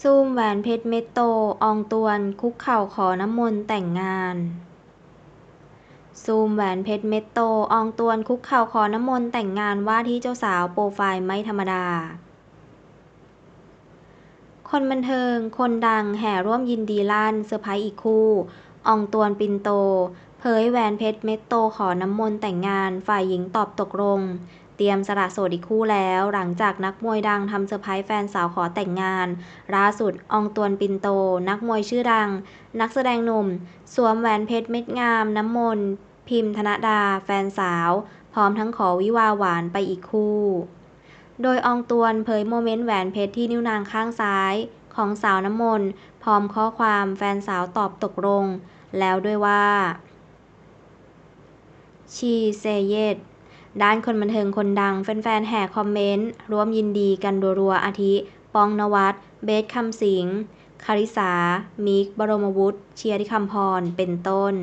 ซูม แหวนเพชรเม็ดโต อองตวน คุกเข่าขอน้ำมนต์แต่งงาน ซูม แหวนเพชรเม็ดโต อองตวน คุกเข่าขอน้ำมนต์แต่งงานว่าที่เจ้าสาวโปรไฟล์ไม่ธรรมดา คนบันเทิง คนดังแห่ร่วมยินดีลั่นเซอร์ไพรส์อีกคู่ อองตวนปินโต เผยแหวนเพชรเม็ดโตขอน้ำมนต์แต่งงาน ฝ่ายหญิงตอบตกลง เตรียมสละโสดอีกคู่แล้ว หลังจากนักมวยดังทำเซอร์ไพรส์แฟนสาวขอแต่งงานล่าสุดอองตวนปินโต นักมวยชื่อดัง นักแสดงหนุ่ม สวมแหวนเพชรเม็ดงาม น้ำมนต์พิมพ์ธนดา แฟนสาว พร้อมทั้งขอวิวาหวานไปอีกคู่ โดยอองตวนเผยโมเมนต์แหวนเพชรที่นิ้วนางข้างซ้าย ของสาวน้ำมนต์พร้อมข้อความแฟนสาวตอบตกลง แล้วด้วยว่าชีเซเยต ด้านคนบันเทิงคนดังแฟนๆแห่คอมเมนต์ร่วมยินดีกันรัวๆอาทิ ปองนวัดเบสคำสิงห์คาริสา มิก บรมวุฒิ เชียร์ที่คำพร เป็นต้น